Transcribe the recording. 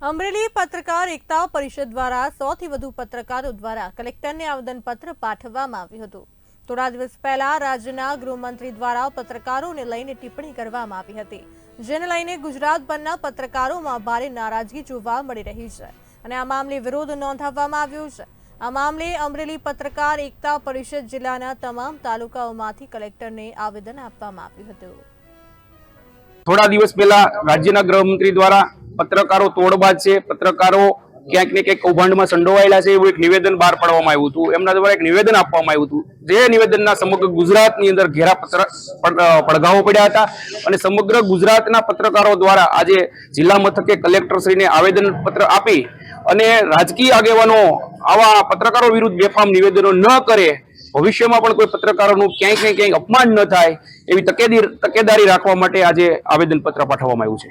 અમરેલી પત્રકાર એકતા પરિષદ દ્વારા સોથી વધુ પત્રકારો દ્વારા કલેક્ટરને આવેદનપત્ર પાઠવવામાં આવ્યું હતું. થોડા દિવસ પહેલા રાજ્યના ગૃહમંત્રી દ્વારા પત્રકારોને લઈને ટિપ્પણી કરવામાં આવી હતી, જેને લઈને ગુજરાતભરના પત્રકારોમાં ભારે નારાજગી જોવા મળી રહી છે અને આ મામલે વિરોધ નોંધાવવામાં આવ્યો છે. આ મામલે અમરેલી પત્રકાર એકતા પરિષદ જિલ્લાના તમામ તાલુકાઓમાંથી કલેક્ટરને આવેદન આપવામાં આવ્યું હતું. થોડા દિવસ પહેલા રાજ્યના ગૃહમંત્રી દ્વારા પત્રકારો તોડબાજ છે. પત્રકારો ક્યાંક ને ક્યાંક કૌભાંડમાં સંડોવાયેલા છે એવું એક નિવેદન બહાર પાડવામાં આવ્યું હતું. એમના દ્વારા એક નિવેદન આપવામાં આવ્યું હતું. જે નિવેદનના સમગ્ર ગુજરાતની અંદર ઘેરા પડઘાઓ પડ્યા હતા અને સમગ્ર ગુજરાતના પત્રકારો દ્વારા આજે જિલ્લા મથકે કલેક્ટરશ્રીને આવેદન પત્ર આપી અને રાજકીય આગેવાનો આવા પત્રકારો વિરુદ્ધ બેફામ નિવેદનો ન કરે, ભવિષ્યમાં પણ કોઈ પત્રકારોનું ક્યાંય ને ક્યાંય અપમાન ન થાય એવી તકેદી તકેદારી રાખવા માટે આજે આવેદન પત્ર પાઠવવામાં આવ્યું છે.